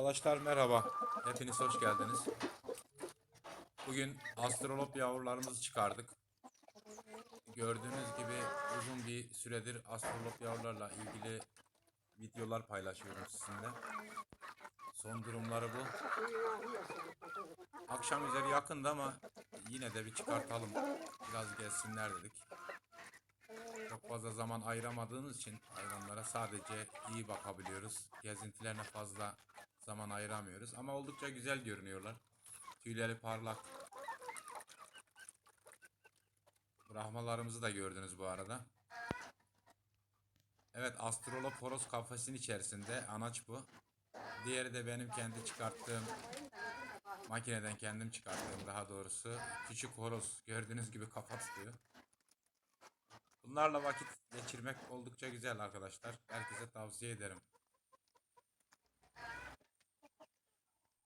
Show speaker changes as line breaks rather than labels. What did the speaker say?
Arkadaşlar merhaba. Hepiniz hoş geldiniz. Bugün astrolop yavrularımızı çıkardık. Gördüğünüz gibi uzun bir süredir astrolop yavrularla ilgili videolar paylaşıyorum sizinle. Son durumları bu. Akşam üzeri yakındı ama yine de bir çıkartalım. Biraz gelsinler dedik. Çok fazla zaman ayıramadığımız için hayvanlara sadece iyi bakabiliyoruz. Gezintilerine fazla zaman ayıramıyoruz. Ama oldukça güzel görünüyorlar. Tüyleri parlak. Brahmalarımızı da gördünüz bu arada. Evet Astrolop horoz kafesinin içerisinde. Anaç bu. Diğeri de benim kendi çıkarttığım makineden kendim çıkarttığım daha doğrusu küçük horoz gördüğünüz gibi kafa tutuyor. Bunlarla vakit geçirmek oldukça güzel arkadaşlar. Herkese tavsiye ederim.